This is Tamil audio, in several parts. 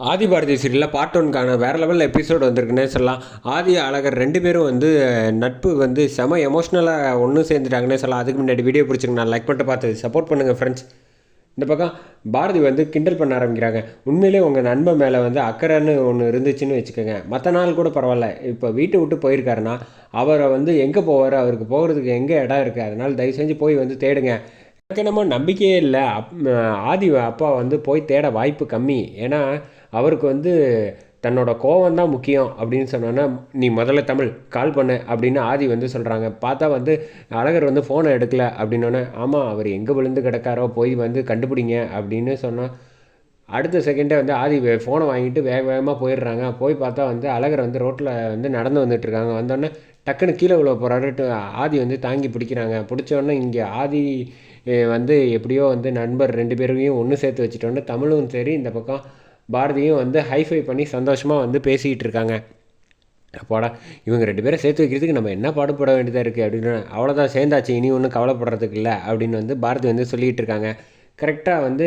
ஆதி பாரதி சீரியலில் பார்ட் ஒன்கான வேறு லெவலில் எபிசோட் வந்திருக்குன்னே சொல்லலாம். ஆதி அழகர் ரெண்டு பேரும் வந்து நட்பு வந்து செம எமோஷ்னலாக ஒன்றும் சேர்ந்துட்டாங்கன்னே சொல்லலாம். அதுக்கு முன்னாடி வீடியோ பிடிச்சிங்க நான் லைக் பண்ணிட்டு பார்த்து சப்போர்ட் பண்ணுங்கள் ஃப்ரெண்ட்ஸ் இந்த பக்கம் பாரதி வந்து கிண்டல் பண்ண ஆரம்பிக்கிறாங்க. உண்மையிலே உங்கள் நண்பன் மேலே வந்து அக்கறைன்னு ஒன்று இருந்துச்சுன்னு வச்சுக்கோங்க. மற்ற நாள் கூட பரவாயில்ல. இப்போ வீட்டை விட்டு போயிருக்காருன்னா அவரை வந்து எங்கே போவார்? அவருக்கு போகிறதுக்கு எங்கே இடம் இருக்குது அதனால் தயவு செஞ்சு போய் வந்து தேடுங்க. எனக்கு என்னமோ நம்பிக்கையே இல்லை. அப் ஆதி அப்பா வந்து போய் தேட வாய்ப்பு கம்மி. ஏன்னா அவருக்கு வந்து தன்னோட கோவம் தான் முக்கியம் அப்படின்னு சொன்னோன்னா நீ முதல்ல தமிழ் கால் பண்ணு அப்படின்னு ஆதி வந்து சொல்கிறாங்க பார்த்தா வந்து அழகர் வந்து ஃபோனை எடுக்கல அப்படின்னோடனே ஆமாம் அவர் எங்கே விழுந்து கிடக்காரோ போய் வந்து கண்டுபிடிங்க அப்படின்னு சொன்னால் அடுத்த செகண்டே வந்து ஆதி ஃபோனை வாங்கிட்டு வேக வேகமாக போயிடுறாங்க. போய் பார்த்தா வந்து அழகர் வந்து ரோட்டில் வந்து நடந்து வந்துட்டுருக்காங்க. வந்தோடனே டக்குன்னு கீழே விழ போகிறாரு ஆதி வந்து தாங்கி பிடிக்கிறாங்க. பிடிச்சோடனே இங்கே ஆதி வந்து எப்படியோ வந்து நண்பர் ரெண்டு பேரையும் ஒன்று சேர்த்து வச்சுட்டோன்னு தமிழும் சரி இந்த பக்கம் பாரதியும் வந்து ஹைஃபை பண்ணி சந்தோஷமாக வந்து பேசிக்கிட்டு இருக்காங்க. அப்பாடா இவங்க ரெண்டு பேரை சேர்த்து வைக்கிறதுக்கு நம்ம என்ன பாடுபட வேண்டியதாக இருக்குது அப்படின்னு அவ்வளோதான் சேர்ந்தாச்சு இனி ஒன்றும் கவலைப்படுறதுக்கு இல்லை அப்படின்னு வந்து பாரதி வந்து சொல்லிகிட்டு இருக்காங்க. கரெக்டாக வந்து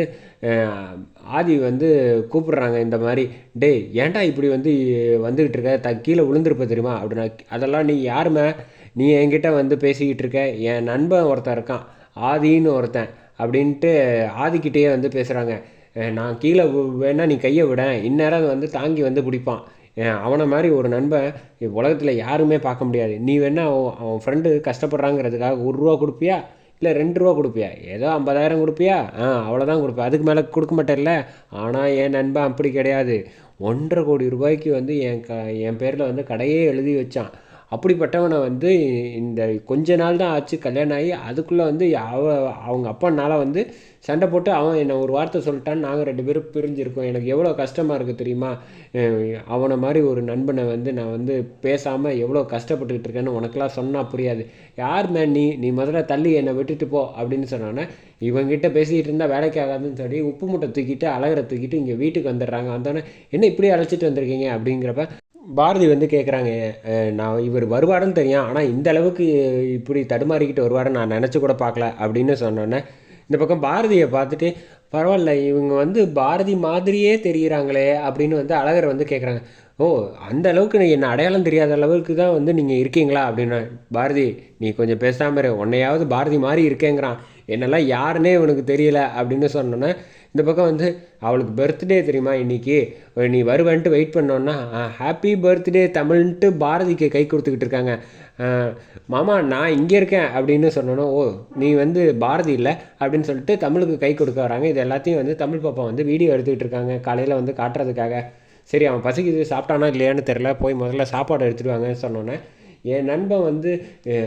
ஆதி வந்து கூப்பிடுறாங்க இந்த மாதிரி டேய் ஏன்டா இப்படி வந்து வந்துக்கிட்டு இருக்க? த கீழே விழுந்திருப்ப தெரியுமா? அப்படின்னா அதெல்லாம் நீ யாருமே நீ என்கிட்ட வந்து பேசிக்கிட்டு இருக்க. என் நண்பன் ஒருத்தன் இருக்கான். ஆதின்னு ஒருத்தன் அப்படின்ட்டு ஆதிக்கிட்டேயே வந்து பேசுகிறாங்க நான் கீழே வேணா நீ கையை விட இந்நேரம் வந்து தாங்கி வந்து பிடிப்பான். ஏன் அவனை மாதிரி ஒரு நண்பன் உலகத்தில் யாருமே பார்க்க முடியாது. நீ வேணா அவன் அவன் ஃப்ரெண்டு கஷ்டப்படுறாங்கிறதுக்காக ஒரு ரூபா கொடுப்பியா? இல்லை ரெண்டு ரூபா கொடுப்பியா? ஏதோ ஐம்பதாயிரம் கொடுப்பியா? ஆ அவ்வளோதான் கொடுப்பேன். அதுக்கு மேலே கொடுக்க மாட்டேன்ல. ஆனால் என் நண்பன் அப்படி கிடையாது. ஒன்றரை கோடி ரூபாய்க்கு வந்து என் க என் பேரில் வந்து கடையே எழுதி வச்சான். அப்படிப்பட்டவனை வந்து இந்த கொஞ்ச நாள் தான் ஆச்சு கல்யாணம் ஆகி அதுக்குள்ளே வந்து அவ அவங்க அப்பானால வந்து சண்டை போட்டு அவன் என்னை ஒரு வார்த்தை சொல்லிட்டான்னு நாங்கள் ரெண்டு பேரும் பிரிஞ்சிருக்கோம். எனக்கு எவ்வளோ கஷ்டமாக இருக்குது தெரியுமா? அவனை மாதிரி ஒரு நண்பனை வந்து நான் வந்து பேசாமல் எவ்வளோ கஷ்டப்பட்டுக்கிட்டு இருக்கேன்னு உனக்கெல்லாம் சொன்னால் புரியாது. யார் மேன் நீ நீ முதல்ல தள்ளி என்னை விட்டுட்டு போ அப்படின்னு சொன்னோன்னே இவங்கிட்ட பேசிக்கிட்டு இருந்தால் வேலைக்கு ஆகாதுன்னு சொல்லி உப்பு மூட்டை தூக்கிட்டு அழகரை தூக்கிட்டு இங்கே வீட்டுக்கு வந்துடுறாங்க. வந்தோடனே என்ன இப்படி அழைச்சிட்டு வந்திருக்கீங்க? அப்படிங்கிறப்ப பாரதி வந்து கேட்குறாங்க நான் இவர் வருவாருன்னு தெரியும். ஆனால் இந்த அளவுக்கு இப்படி தடுமாறிக்கிட்டு வருவாருன்னு நான் நினச்சி கூட பார்க்கல அப்படின்னு சொன்னோன்னே இந்த பக்கம் பாரதியை பார்த்துட்டு பரவாயில்ல இவங்க வந்து பாரதி மாதிரியே தெரியுறாங்களே அப்படின்னு வந்து அழகர் வந்து கேட்குறாங்க ஓ அந்த அளவுக்கு என்ன அடையாளம் தெரியாத அளவுக்கு தான் வந்து நீங்கள் இருக்கீங்களா? அப்படின்னா பாரதி நீ கொஞ்சம் பேசாமல் இரு. உன்னையாவது பாரதி மாதிரி இருக்கேங்கிறான். என்னெல்லாம் யாருன்னே இவனுக்கு தெரியல அப்படின்னு சொன்னோன்னே இந்த பக்கம் வந்து அவளுக்கு பர்த்டே தெரியுமா இன்னைக்கு? நீ வருவேன்ட்டு வெயிட் பண்ணோன்னா ஹாப்பி பர்த்டே தமிழ்ன்ட்டு பாரதிக்கு கை கொடுத்துக்கிட்டு இருக்காங்க. மாமா நான் இங்கே இருக்கேன் அப்படின்னு சொன்னோன்னா ஓ நீ வந்து பாரதி இல்லை அப்படின்னு சொல்லிட்டு தமிழுக்கு கை கொடுக்க வராங்க. இது எல்லாத்தையும் வந்து தமிழ் பாப்பா வந்து வீடியோ எடுத்துக்கிட்டு இருக்காங்க காலையில் வந்து காட்டுறதுக்காக. சரி அவன் பசிக்குது சாப்பிட்டானா இல்லையான்னு தெரில போய் முதல்ல சாப்பாடு எடுத்துடுவாங்கன்னு சொன்னோன்னே என் நண்பன் வந்து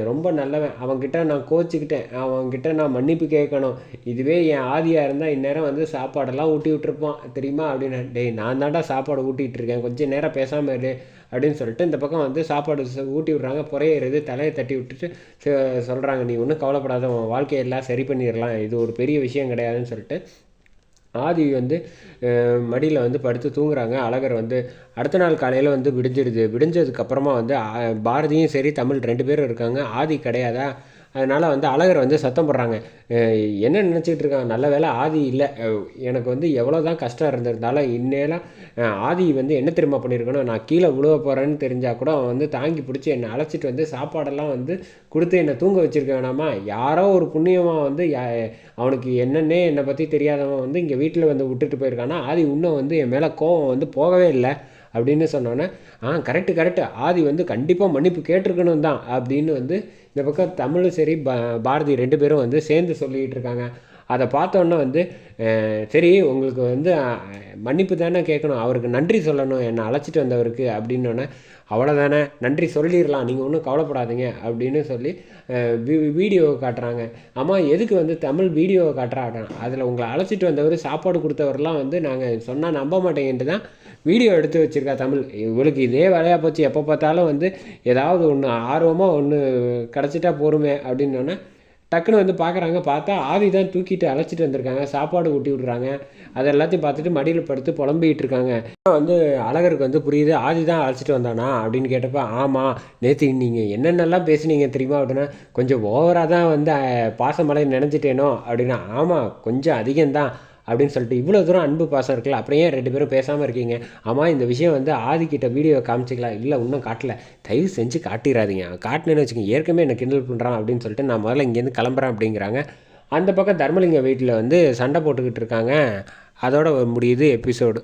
ரொம்ப நல்லவன். அவன்கிட்ட நான் கோச்சிக்கிட்டேன். அவன்கிட்ட நான் மன்னிப்பு கேட்கணும். இதுவே என் ஆதியாக இருந்தால் இந்நேரம் வந்து சாப்பாடெல்லாம் ஊட்டி விட்டுருப்பான். தெரியுமா? அப்படின்னு டேய் நான் தாண்டா சாப்பாடு ஊட்டிகிட்ருக்கேன் கொஞ்சம் நேரம் பேசாமல் இரு. அப்படின்னு சொல்லிட்டு இந்த பக்கம் வந்து சாப்பாடு ஊட்டி விட்றாங்க. புறையிறது தலையை தட்டி விட்டுட்டு சொல்கிறாங்க நீ ஒன்றும் கவலைப்படாத. உன் வாழ்க்கையெல்லாம் சரி பண்ணிடலாம். இது ஒரு பெரிய விஷயம் கிடையாதுன்னு சொல்லிட்டு ஆதி வந்து மடியில் வந்து படுத்து தூங்குறாங்க. அழகர் வந்து அடுத்த நாள் காலையில் வந்து விடிஞ்சிடுது. விடிஞ்சதுக்கப்புறமா வந்து பாரதியும் சரி தமிழ் ரெண்டு பேரும் இருக்காங்க. ஆதி கிடையாதா? அதனால் வந்து அழகர் வந்து சத்தம் போடுறாங்க. என்ன நினச்சிக்கிட்டு இருக்காங்க நல்ல வேலை ஆதி இல்லை. எனக்கு வந்து எவ்வளோ தான் கஷ்டம் இருந்திருந்தாலும் இன்னேலாம் ஆதி வந்து என்ன திரும்ப பண்ணியிருக்கணும் நான் கீழே விழுவ போகிறேன்னு தெரிஞ்சால் கூட அவன் வந்து தாங்கி பிடிச்சி என்னை அழைச்சிட்டு வந்து சாப்பாடெல்லாம் வந்து கொடுத்து என்னை தூங்க வச்சுருக்க வேணாமா? யாரோ ஒரு புண்ணியமாக வந்து யா- அவனுக்கு என்னன்னே என்னை பற்றி தெரியாதவன் வந்து இங்கே வீட்டில் வந்து விட்டுட்டு போயிருக்கானா? ஆதி இன்னும் வந்து என் மேலே கோவம் வந்து போகவே இல்லை. அப்படின்னு சொன்னோன்னே ஆ கரெக்டு கரெக்டு ஆதி வந்து கண்டிப்பாக மன்னிப்பு கேட்டிருக்கணும் தான் அப்படின்னு வந்து இந்த பக்கம் தமிழும் சரி பாரதி ரெண்டு பேரும் வந்து சேர்ந்து சொல்லிக்கிட்டு இருக்காங்க. அதை பார்த்தோன்னே வந்து சரி உங்களுக்கு வந்து மன்னிப்பு தானே கேட்கணும் அவருக்கு நன்றி சொல்லணும் என்னை அழைச்சிட்டு வந்தவருக்கு அப்படின்னோடனே அவ்வளோதானே நன்றி சொல்லிடலாம் நீங்கள் ஒன்றும் கவலைப்படாதீங்க அப்படின்னு சொல்லி வீடியோவை வீ- காட்டுறாங்க. ஆமாம் எதுக்கு வந்து தமிழ் வீடியோவை காட்டுறாங்க? அதில் உங்களை அழைச்சிட்டு வந்தவர் சாப்பாடு கொடுத்தவர்லாம் வந்து நாங்கள் சொன்னால் நம்ப மாட்டேங்கன்ட்டு தான் வீடியோ எடுத்து வச்சுருக்கா தமிழ். இவளுக்கு இதே வேலையாக போச்சு எப்போ பார்த்தாலும் வந்து ஏதாவது ஒன்று ஆர்வமாக ஒன்று கிடச்சிட்டா போருமே அப்படின்னோடனே டக்குன்னு வந்து பார்க்குறாங்க பார்த்தா ஆதி தான் தூக்கிட்டு அழைச்சிட்டு வந்திருக்காங்க சாப்பாடு ஊட்டி விட்றாங்க. அது எல்லாத்தையும் பார்த்துட்டு மடியில் படுத்து புலம்பிக்கிட்டு இருக்காங்க. வந்து அழகருக்கு வந்து புரியுது ஆதி தான் அழைச்சிட்டு வந்தானா அப்படின்னு கேட்டப்ப ஆமாம் நேற்று நீங்கள் என்னென்னலாம் பேசுனீங்க தெரியுமா அப்படின்னா கொஞ்சம் ஓவராக தான் வந்து பாசமலை நினைச்சிட்டேனோ அப்படின்னா ஆமாம் கொஞ்சம் அதிகம்தான். அப்படின்னு சொல்லிட்டு இவ்வளோ தூரம் அன்பு பாசம் இருக்குல்ல? அப்புறம் ஏன் ரெண்டு பேரும் பேசாமல் இருக்கீங்க. ஆமாம் இந்த விஷயம் வந்து ஆதிக்கிட்ட வீடியோ காமிச்சிக்கலாம் இல்லை இன்னும் காட்டல. தயவு செஞ்சு காட்டிடாதீங்க காட்டினேன்னு வச்சுக்கோங்க ஏற்கனவே என்ன கிண்டல் பண்ணுறான் அப்படின்னு சொல்லிட்டு நான் முதல்ல இங்கேருந்து கிளம்புறேன் அப்படிங்கிறாங்க. அந்த பக்கம் தர்மலிங்க வீட்டில் வந்து சண்டை போட்டுக்கிட்டு இருக்காங்க. அதோட முடியுது எபிசோடு.